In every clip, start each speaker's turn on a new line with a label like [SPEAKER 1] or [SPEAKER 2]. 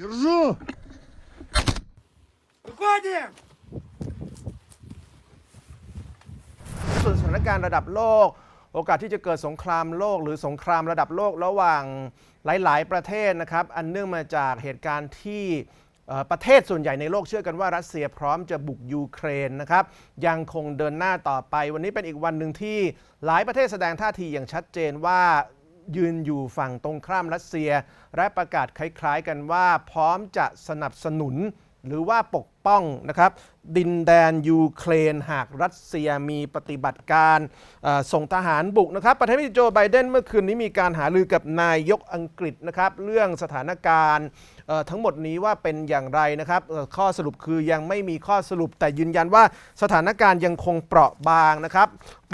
[SPEAKER 1] Держу! Выходим!
[SPEAKER 2] ส่วนสถานการณ์ระดับโลก โอกาสที่จะเกิดสงครามโลก หรือสงครามระดับโลกระหว่างหลาย ๆ ประเทศนะครับ อันเนื่องมาจากเหตุการณ์ที่เอ่อประเทศส่วนใหญ่ในโลกเชื่อกันว่ารัสเซียพร้อมจะบุกยูเครนนะครับ ยังคงเดินหน้าต่อไป วันนี้เป็นอีกวันหนึ่งที่หลายประเทศแสดงท่าทีอย่างชัดเจนว่า ยืนอยู่ฝั่งตรงข้ามรัสเซีย และประกาศคล้ายๆกันว่า พร้อมจะสนับสนุนหรือว่าปกป้องนะครับ ดินแดนยูเครนหากรัสเซียมีปฏิบัติการส่งทหารบุกนะครับ ประธานาธิบดีโจไบเดนเมื่อคืนนี้มีการหารือกับนายกอังกฤษนะครับ เรื่องสถานการณ์ ทั้งหมดนี้ว่าเป็นอย่างไรนะครับข้อสรุปคือยังไม่มีข้อสรุปแต่ยืนยันว่าสถานการณ์ยังคงเปราะบางนะครับ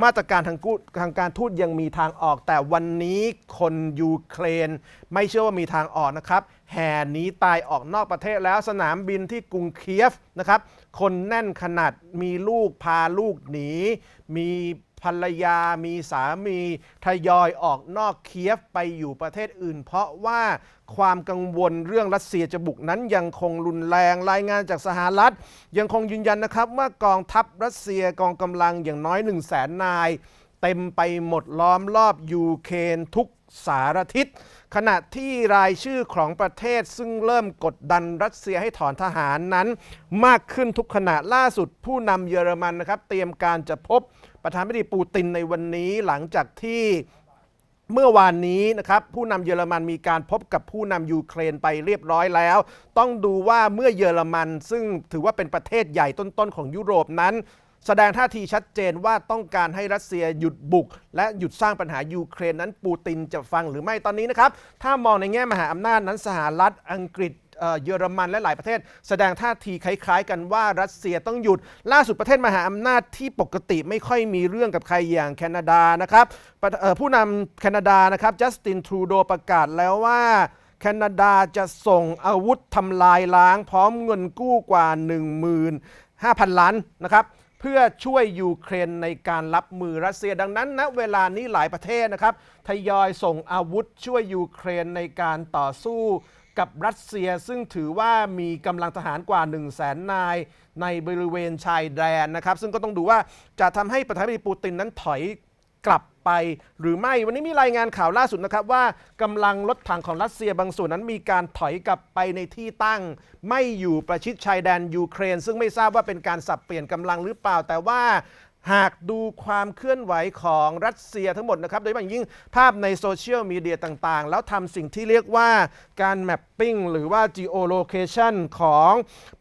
[SPEAKER 2] มาตรการทางกูทางการทูตยังมีทางออก แต่วันนี้คนยูเครน ไม่เชื่อว่ามีทางออกนะครับแห่หนีตายออกนอกประเทศแล้วสนามบินที่กรุงเคียฟนะครับ คนแน่นขนาดมีลูกพาลูกหนีมี ภรรยามีสามีทยอยออกนอกเคียฟไปอยู่ประเทศอื่น เพราะว่าความกังวลเรื่องรัสเซียจะบุกนั้นยังคงรุนแรงรายงานจากสหรัฐ ยังคงยืนยันนะครับว่ากองทัพรัสเซียกองกำลังอย่างน้อย1 0 0 0 0แสนนาย เต็มไปหมดล้อมรอบยูเครนทุกสารทิศขณะที่รายชื่อของประเทศซึ่งเริ่มกดดันรัสเซียให้ถอนทหารนั้น มากขึ้นทุกขณะล่าสุดผู้นำเยอรมันนะครับ เตรียมการจะพบ ประธานาธิบดีปูตินในวันนี้หลังจากที่เมื่อวานนี้นะครับผู้นำเยอรมันมีการพบกับผู้นำยูเครนไปเรียบร้อยแล้ว ต้องดูว่าเมื่อเยอรมันซึ่งถือว่าเป็นประเทศใหญ่ต้นๆของยุโรปนั้น แสดงท่าทีชัดเจนว่าต้องการให้รัสเซียหยุดบุก และหยุดสร้างปัญหายูเครนนั้นปูตินจะฟังหรือไม่ตอนนี้นะครับถ้ามองในแง่มหาอำนาจนั้นสหรัฐอังกฤษ เยอรมันและหลายประเทศ แสดงท่าทีคล้ายๆ กันว่ารัสเซียต้องหยุด ล่าสุดประเทศมหาอำนาจที่ปกติไม่ค่อยมีเรื่องกับใครอย่างแคนาดานะครับผู้นำแคนาดานะครับจัสตินทรูโดประกาศแล้วว่าแคนาดาจะส่งอาวุธทำลายล้างพร้อมเงินกู้กว่า 15,000 ล้านนะครับเพื่อช่วยยูเครนในการรับมือรัสเซียดังนั้นณเวลานี้หลายประเทศนะครับ ทยอยส่งอาวุธช่วยยูเครนในการต่อสู้ กับรัสเซียซึ่งถือว่ามีกำลังทหารกว่า 1 0 0 0 0แสนนายในบริเวณชายแดนนะครับ ซึ่งก็ต้องดูว่าจะทำให้ประธานาธิบดีปูตินนั้นถอยกลับไปหรือไม่วันนี้มีรายงานข่าวล่าสุดนะครับว่ากำลังรถถังของรัสเซียบางส่วนนั้นมีการถอยกลับไปในที่ตั้ง ไม่อยู่ประชิดชายแดนยูเครน ซึ่งไม่ทราบว่าเป็นการสับเปลี่ยนกำลังหรือเปล่า แต่ว่า หากดูความเคลื่อนไหวของรัสเซียทั้งหมดนะครับ โดยเฉพาะอย่างยิ่งภาพในโซเชียลมีเดียต่างๆ แล้วทำสิ่งที่เรียกว่าการแมปปิ้งหรือว่า geolocation ของ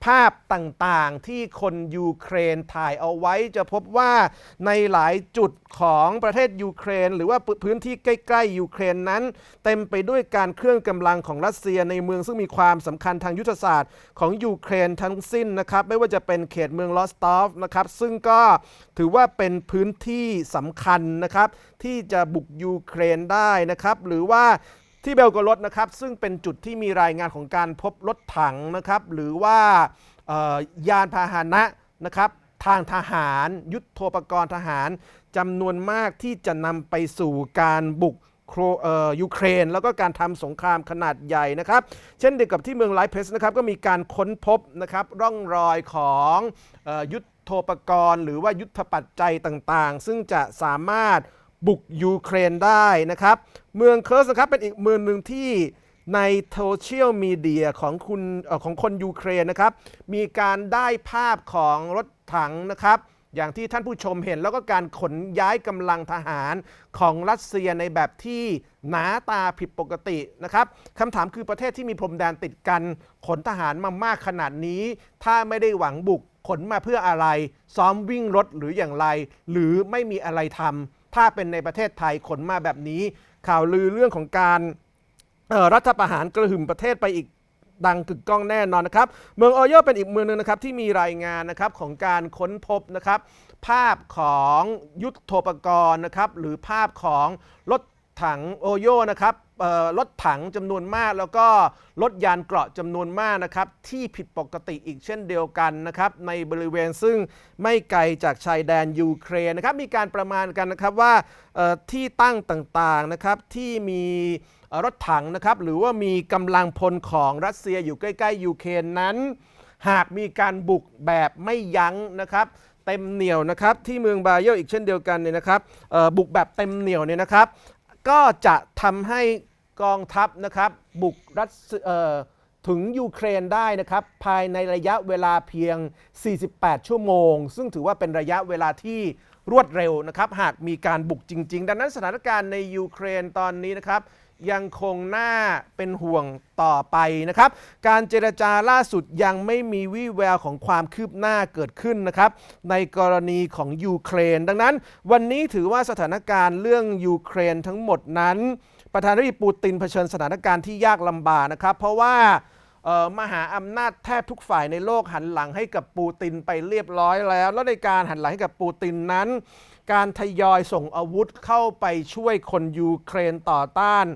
[SPEAKER 2] ภาพต่างๆ ที่คนยูเครนถ่ายเอาไว้จะพบว่าในหลายจุดของประเทศยูเครน หรือว่าพื้นที่ใกล้ ๆ ยูเครนนั้น เต็มไปด้วยการเคลื่อนกำลังของรัสเซียในเมืองซึ่งมีความสำคัญทางยุทธศาสตร์ของยูเครนทั้งสิ้นนะครับไม่ว่าจะเป็นเขตเมืองลอสตอฟนะครับซึ่งก็ถือว่าเป็นพื้นที่สำคัญนะครับที่จะบุกยูเครนได้นะครับ หรือว่าที่เบลกรดนะครับ ซึ่งเป็นจุดที่มีรายงานของการพบรถถังนะครับ หรือว่ายานพาหนะนะครับทางทหารยุทโธปกรณ์ทหารจำนวนมากที่จะนำไปสู่การบุกยูเครน แล้วก็การทำสงครามขนาดใหญ่นะครับ เช่นเดียวกับที่เมืองไลฟ์เพสนะครับก็มีการค้นพบนะครับร่องรอยของออยุทธ โธปกรณ์ หรือว่ายุทธปัจจัยต่างๆ ซึ่งจะสามารถบุกยูเครนได้นะครับ เมืองเคิร์สนะครับเป็นอีกเมืองหนึ่งที่ในโซเชียลมีเดียของคุณออของคนยูเครนนะครับ มีการได้ภาพของรถถังนะครับ อย่างที่ท่านผู้ชมเห็นแล้วก็การขนย้ายกำลังทหารของรัสเซียในแบบที่หนาตาผิดปกตินะครับคำถามคือประเทศที่มีพรมแดนติดกัน ขนทหารมามากขนาดนี้ ถ้าไม่ได้หวังบุก ขนมาเพื่ออะไร ซ้อมวิ่งรถหรืออย่างไร หรือไม่มีอะไรทำถ้าเป็นในประเทศไทยขนมาแบบนี้ ข่าวลือเรื่องของการออรัฐประหารกระหึ่มประเทศไปอีกดังกึกก้องแน่นอนนะครับ เมืองออโยเป็นอีกเมืองหนึงนะครับที่มีรายงานนะครับของการค้นพบนะครับ ภาพของยุทธโธปกรณ์นะครับ หรือภาพของรถ ถังโอโยนะครับรถถังจำนวนมากแล้วก็รถยานเกราะจำนวนมากนะครับ ที่ผิดปกติอีกเช่นเดียวกันนะครับ ในบริเวณซึ่งไม่ไกลจากชายแดนยูเครนนะครับ มีการประมาณกันนะครับว่าที่ตั้งต่างๆนะครับที่มีรถถังนะครับ หรือว่ามีกำลังพลของรัสเซียอยู่ใกล้ๆยูเครนนั้น หากมีการบุกแบบไม่ยั้งนะครับเต็มเหนียวนะครับที่เมืองบาเยลอีกเช่นเดียวกันเนี่ยนะครับบุกแบบเต็มเหนียวเนี่ยนะครับ ก็จะทำให้กองทัพนะครับบุกรัสเออถึงยูเครนได้นะครับภายในระยะเวลาเพียง 48 ชั่วโมง ซึ่งถือว่าเป็นระยะเวลาที่รวดเร็วนะครับ หากมีการบุกจริง ๆ ดังนั้นสถานการณ์ในยูเครนตอนนี้นะครับ ยังคงน่าเป็นห่วงต่อไปนะครับ การเจรจาล่าสุดยังไม่มีวี่แววของความคืบหน้าเกิดขึ้นนะครับ ในกรณีของยูเครน ดังนั้น วันนี้ถือว่าสถานการณ์เรื่องยูเครนทั้งหมดนั้น ประธานาธิบดีปูตินเผชิญสถานการณ์ที่ยากลำบากนะครับ เพราะว่ามหาอำนาจแทบทุกฝ่ายในโลกหันหลังให้กับปูตินไปเรียบร้อยแล้ว แล้วในการหันหลังให้กับปูตินนั้น การทยอยส่งอาวุธเข้าไปช่วยคนยูเครนต่อต้าน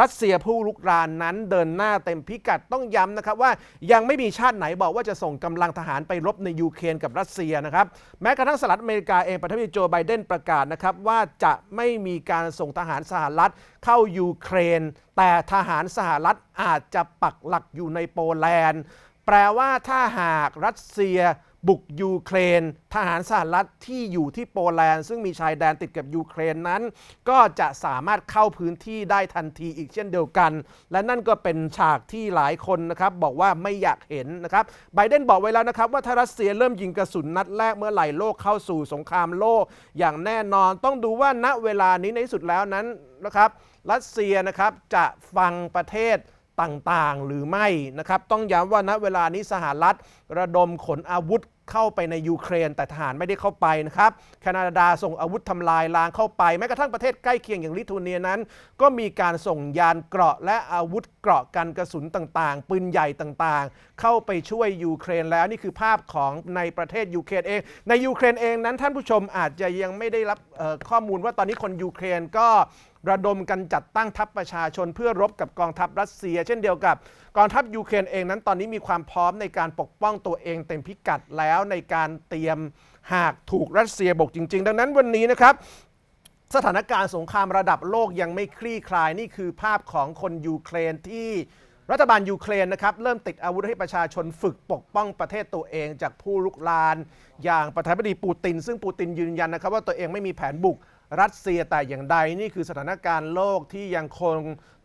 [SPEAKER 2] รัสเซียผู้ลุกรานนั้นเดินหน้าเต็มพิกัดต้องย้ำนะครับว่ายังไม่มีชาติไหนบอกว่าจะส่งกำลังทหารไปรบในยูเครนกับรัสเซียนะครับ แม้กระทั่งสหรัฐอเมริกาเองประธานาธิบดีโจไบเดนประกาศนะครับว่าจะไม่มีการส่งทหารสหรัฐเข้ายูเครน แต่ทหารสหรัฐอาจจะปักหลักอยู่ในโปแลนด์ แปลว่าถ้าหากรัสเซีย บุกยูเครน ทหารสหรัฐที่อยู่ที่โปแลนด์ ซึ่งมีชายแดนติดกับยูเครนนั้น ก็จะสามารถเข้าพื้นที่ได้ทันทีอีกเช่นเดียวกัน และนั่นก็เป็นฉากที่หลายคนนะครับบอกว่าไม่อยากเห็นนะครับไบเดนบอกไว้แล้วนะครับว่าถ้ารัสเซียเริ่มยิงกระสุนนัดแรกเมื่อไหร่โลกเข้าสู่สงครามโลก อย่างแน่นอนต้องดูว่าณเวลานี้ในที่สุดแล้วนั้นนะครับรัสเซียนะครับจะฟังประเทศต่างๆ หรือไม่นะครับ ต้องย้ำว่าณเวลานี้สหรัฐระดมขนอาวุธ เข้าไปในยูเครน แต่ทหารไม่ได้เข้าไปนะครับแคนาดาส่งอาวุธทำลายล้างเข้าไป แม้กระทั่งประเทศใกล้เคียงอย่างลิทัวเนียนั้น ก็มีการส่งยานเกราะและอาวุธเกราะกันกระสุนต่างๆ ปืนใหญ่ต่างๆ เข้าไปช่วยยูเครนแล้วนี่คือภาพของในประเทศยูเครนเอง ในยูเครนเองนั้นท่านผู้ชมอาจจะยังไม่ได้รับข้อมูลว่าตอนนี้คนยูเครนก็ ระดมกันจัดตั้งทัพประชาชนเพื่อรบกับกองทัพรัสเซีย เช่นเดียวกับ กองทัพยูเครนเองนั้นตอนนี้มีความพร้อมในการปกป้องตัวเองเต็มพิกัดแล้วในการเตรียมหากถูกรัสเซียบุกจริง ๆ ดังนั้นวันนี้นะครับสถานการณ์สงครามระดับโลกยังไม่คลี่คลายนี่คือภาพของคนยูเครนที่รัฐบาลยูเครนนะครับเริ่มติดอาวุธให้ประชาชนฝึกปกป้องประเทศตัวเองจากผู้ลุกลาน อย่างประธานาธิบดีปูติน ซึ่งปูตินยืนยันนะครับว่าตัวเองไม่มีแผนบุก รัสเซียแต่อย่างใดนี่คือสถานการณ์โลกที่ยังคง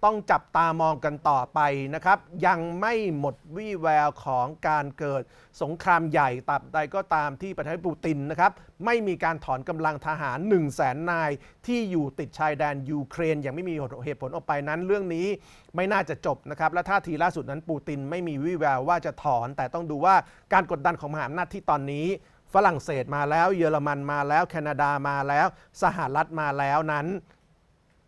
[SPEAKER 2] ต้องจับตามองกันต่อไปนะครับ ยังไม่หมดวี่แววของการเกิดสงครามใหญ่ตราบใดก็ตามที่ประธานาธิบดีปูตินนะครับ ไม่มีการถอนกำลังทหาร 1 0 0 0 0แสนนายที่อยู่ติดชายแดนยูเครนอย่างไม่มีเหตุผลออกไปนั้น เรื่องนี้ไม่น่าจะจบนะครับ และท่าทีล่าสุดนั้นปูตินไม่มีวี่แววว่าจะถอน แต่ต้องดูว่าการกดดันของมหาอำนาจที่ตอนนี้ ฝรั่งเศสมาแล้ว เยอรมันมาแล้ว แคนาดามาแล้ว สหรัฐมาแล้วนั้น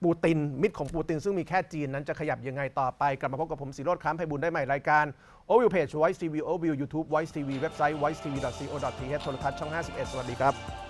[SPEAKER 2] ปูติน มิตรของปูติน ซึ่งมีแค่จีนนั้นจะขยับยังไงต่อไป กลับมาพบกับผมสีโรดค้ำไพบุญได้ใหม่รายการโอวิวเพจ Voice TV โอวิวยูทูบ Voice TV เว็บไซต์ voice tv co th โทรทัศน์ช่อง 51 สวัสดีครับ